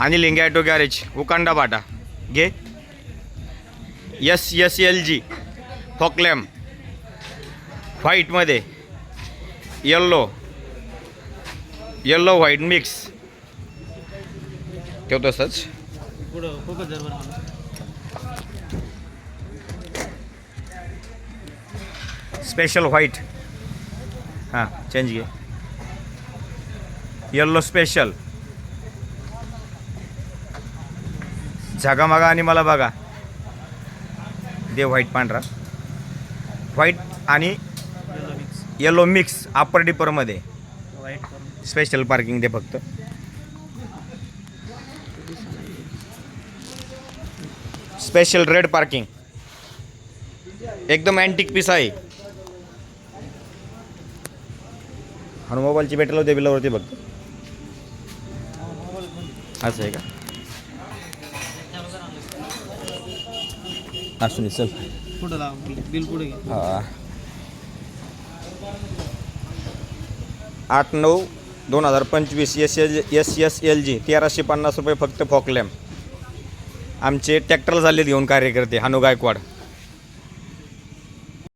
आणि Linge auto garage उकांडा बाटा. घे. एस एस एल जी फॉकलॅम व्हाईटमध्ये येल्लो येल्लो व्हाईट मिक्स ठेव तसंच स्पेशल व्हाईट हां चेंज घे. येल्लो स्पेशल झागामागा आणि मला बघा. दे व्हाईट पांढरा. व्हाईट आणि येलो मिक्स अपर अप्पर डिपरमध्ये स्पेशल पार्किंग दे फक्त. स्पेशल रेड पार्किंग एकदम अँटिक पीस आहे. आणि मोबाईलची बॅटरी होते बिलावरती बघ. असं आहे का? असू दे चल. पुढं लाव बिल पुढे घे. हा. आठ नऊ दोन हजार पंचवीस S L S S L G तेराशे पन्नास रुपये फक्त फॉकलॅम. आमचे ट्रॅक्टर झालेत घेऊन कार्यकर्ते हानू गायकवाड.